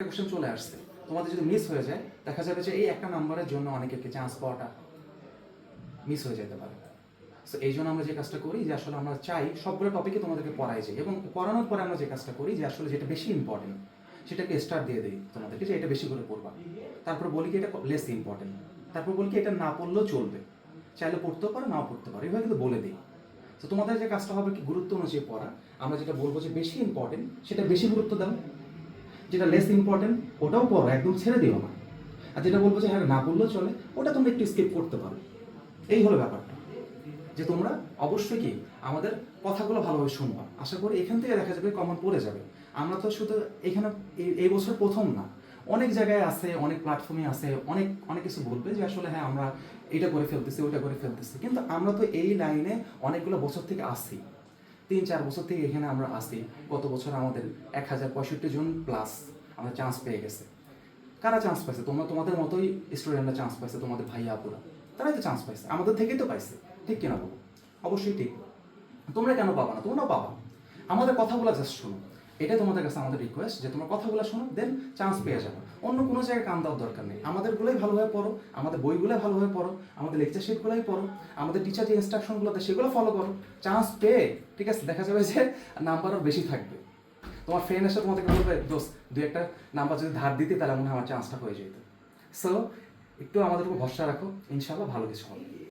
Question চলে আসছে। তোমাদের যদি মিস হয়ে যায়, দেখা যাবে যে এই একটা জন্য চান্স পাওয়াটা মিস হয়ে যেতে পারে। এই জন্য আমরা যে কাজটা করি যে আসলে আমরা চাই সবগুলো টপিকে তোমাদেরকে পড়াই যাই এবং পড়ানোর পরে আমরা যে কাজটা করি যে আসলে যেটা বেশি ইম্পর্টেন্ট সেটাকে স্টার দিয়ে দিই তোমাদেরকে যে এটা বেশি করে পড়বা। তারপর বলি কি এটা লেস ইম্পর্টেন্ট তারপর বলি কি এটা না পড়লেও চলবে। চাইলে পড়তেও পারো, নাও পড়তে পারো, এভাবে কিন্তু বলে দিই। তো তোমাদের যে কাজটা হবে কি, গুরুত্ব অনুযায়ী পড়া। আমরা যেটা বলব যে বেশি ইম্পর্টেন্ট সেটা বেশি গুরুত্ব দাও। যেটা লেস ইম্পর্টেন্ট ওটাও পড়ো একদম ছেড়ে দিও না। আর যেটা বলব যে হ্যাঁ না বললেও চলে, ওটা তোমরা একটু স্কিপ করতে পারো। এই হলো ব্যাপারটা। যে তোমরা অবশ্যই কি আমাদের কথাগুলো ভালোভাবে শুনবা। আশা করি এখান থেকে দেখা যাবে কমন পড়ে যাবে। আমরা তো শুধু এখানে এই- বছর প্রথম না। অনেক জায়গায় আছে, অনেক প্ল্যাটফর্মে আছে, অনেক অনেক কিছু বলবে যে আসলে হ্যাঁ আমরা এটা করে ফেলতেছি ওটা করে ফেলতেছি। কিন্তু আমরা তো এই লাইনে অনেকগুলো বছর থেকে আসছি তিন চার বছর থেকে এখানে আমরা আসি গত বছর আমাদের এক হাজার পঁয়ষট্টি জন প্লাস আমরা চান্স পেয়ে গেছে। কারা চান্স পাইছে? তোমরা তোমাদের মতোই স্টুডেন্টরা চান্স পাইছে, তোমাদের ভাইয়া, আপুরা। তারাই তো চান্স পাইছে। আমাদের থেকেই তো পাইছে। ঠিক কিনা বলো? অবশ্যই ঠিক। তোমরা কেন পাবা না? তোমরাও পাবা। আমাদের কথাগুলো জাস্ট শোনো। এটাই তোমাদের কাছে আমাদের রিকোয়েস্ট যে তোমরা কথাগুলো শোনো দেন চান্স পেয়ে যাব। অন্য কোনো জায়গায় কান দেওয়ার দরকার নেই। আমাদেরগুলোই ভালোভাবে পড়ো, আমাদের বইগুলোই ভালোভাবে পড়ো, আমাদের লেকচার শিটগুলোই পড়ো, আমাদের টিচার যে ইনস্ট্রাকশনগুলো দেয় সেগুলো ফলো করো। চান্স পেয়ে, ঠিক আছে, দেখা যাবে যে নাম্বারও বেশি থাকবে। তোমার ফ্রেন্ড এসে তোমাদেরকে বলবে, দোস্ত দু একটা নাম্বার যদি ধার দিতে, তাহলে মনে হয় আমার চান্সটা হয়ে যেত। সো একটু আমাদের উপর ভরসা রাখো ইনশাল্লাহ ভালো কিছু হবে।